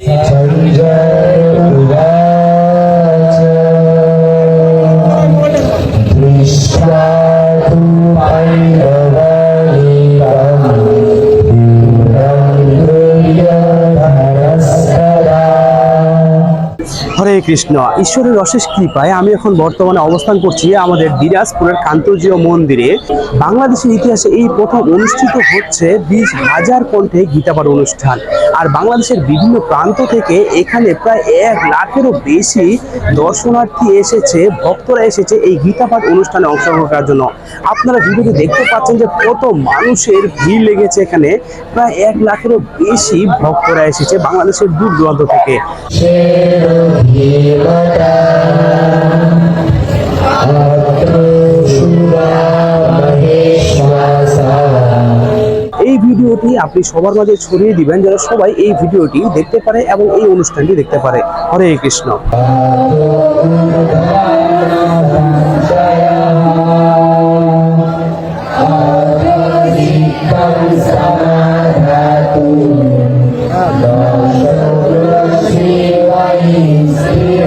Krishna, হরে কৃষ্ণ, ঈশ্বরের অশেষ কৃপায় আমি এখন বর্তমানে অবস্থান করছি আমাদের দিনাজপুরের কান্তজীয় মন্দিরে। বাংলাদেশের ইতিহাসে এই প্রথম অনুষ্ঠিত হচ্ছে বিশ হাজার কণ্ঠে গীতাপাঠ অনুষ্ঠান। আর বাংলাদেশের বিভিন্ন প্রান্ত থেকে এখানে প্রায় এক লাখেরও বেশি দর্শনার্থী এসেছে, ভক্তরা এসেছে এই গীতাপাঠ অনুষ্ঠানে অংশগ্রহণ করার জন্য। আপনারা ভিডিওটি দেখতে পাচ্ছেন যে কত মানুষের ভিড় লেগেছে এখানে। প্রায় এক লাখেরও বেশি ভক্তরা এসেছে বাংলাদেশের দূর দূরান্ত থেকে। এই ভিডিওটি আপনি সবার মাঝে ছড়িয়ে দিবেন যারা সবাই এই ভিডিওটি দেখতে পারে এবং এই অনুষ্ঠানটি দেখতে পারে। হরে কৃষ্ণ। Say